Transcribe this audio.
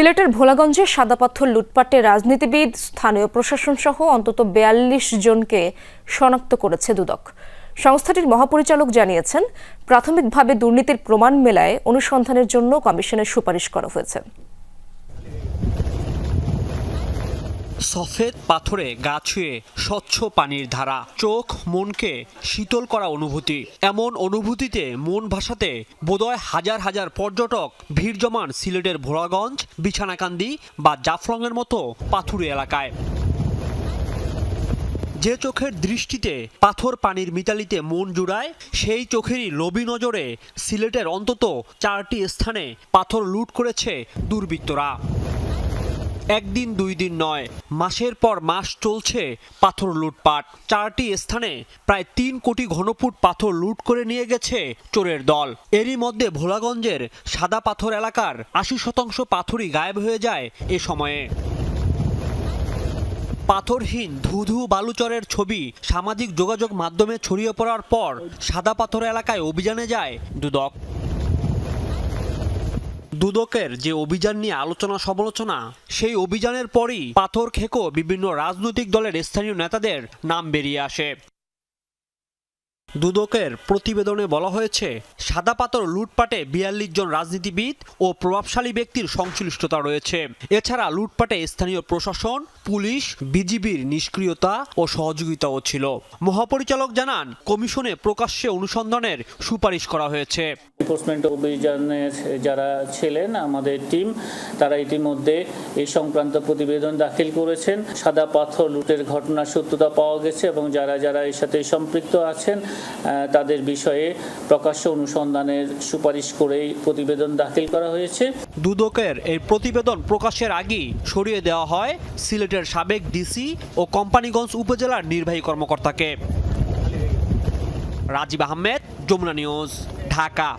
সিলেটের ভোলাগঞ্জে সাদাপাথর লুটপাটে রাজনীতিবিদ, স্থানীয় প্রশাসন সহ অন্তত বেয়াল্লিশ জনকে শনাক্ত করেছে দুদক। সংস্থাটির মহাপরিচালক জানিয়েছেন, প্রাথমিকভাবে দুর্নীতির প্রমাণ মেলায় অনুসন্ধানের জন্য কমিশনের সুপারিশ করা হয়েছে। সফেদ পাথরে গা ছুঁয়ে স্বচ্ছ পানির ধারা, চোখ মনকে শীতল করা অনুভূতি। এমন অনুভূতিতে মন ভাসাতে বোধহয় হাজার হাজার পর্যটক ভিড় জমান সিলেটের ভোলাগঞ্জ, বিছানাকান্দি বা জাফলংয়ের মতো পাথুরে এলাকায়। যে চোখের দৃষ্টিতে পাথর পানির মিতালিতে মন জুড়ায়, সেই চোখেরই লোভী নজরে সিলেটের অন্তত চারটি স্থানে পাথর লুট করেছে দুর্বৃত্তরা। একদিন, দুই দিন নয়, মাসের পর মাস চলছে পাথর লুটপাট। চারটি স্থানে প্রায় তিন কোটি ঘনফুট পাথর লুট করে নিয়ে গেছে চোরের দল। এরই মধ্যে ভোলাগঞ্জের সাদা পাথর এলাকার আশি শতাংশ পাথরই গায়েব হয়ে যায় এ সময়ে। পাথরহীন, ধুধু বালুচরের ছবি সামাজিক যোগাযোগ মাধ্যমে ছড়িয়ে পড়ার পর সাদা পাথর এলাকায় অভিযানে যায় দুদক। দুদকের যে অভিযান নিয়ে আলোচনা সমালোচনা, সেই অভিযানের পরই পাথর খেকো বিভিন্ন রাজনৈতিক দলের স্থানীয় নেতাদের নাম বেরিয়ে আসে। দুদকের প্রতিবেদনে বলা হয়েছে, সাদা পাথর লুটপাটে বিয়াল্লিশ জন রাজনীতিবিদ ও প্রভাবশালী ব্যক্তির সংশ্লিষ্টতা রয়েছে। এছাড়া লুটপাটে স্থানীয় প্রশাসন, পুলিশ, বিজিবির নিষ্ক্রিয়তা ও সহযোগিতাও ছিল। মহাপরিচালক জানান, কমিশনে প্রকাশ্যে অনুসন্ধানের সুপারিশ করা হয়েছে। যারা ছিলেন, আমাদের টিম তারা ইতিমধ্যে এই সংক্রান্ত প্রতিবেদন দাখিল করেছেন। সাদা পাথর লুটের ঘটনার সত্যতা পাওয়া গেছে এবং যারা যারা এর সাথে সম্পৃক্ত আছেন তাদের বিষয়ে প্রকাশ্য অনুসন্ধানের সুপারিশ করেই প্রতিবেদন দাখিল করা হয়েছে। দুদকের এই প্রতিবেদন প্রকাশের আগেই সরিয়ে দেওয়া হয় সিলেটের সাবেক ডিসি ও কোম্পানিগঞ্জ উপজেলার নির্বাহী কর্মকর্তাকে। রাজীব আহমেদ, যমুনা নিউজ, ঢাকা।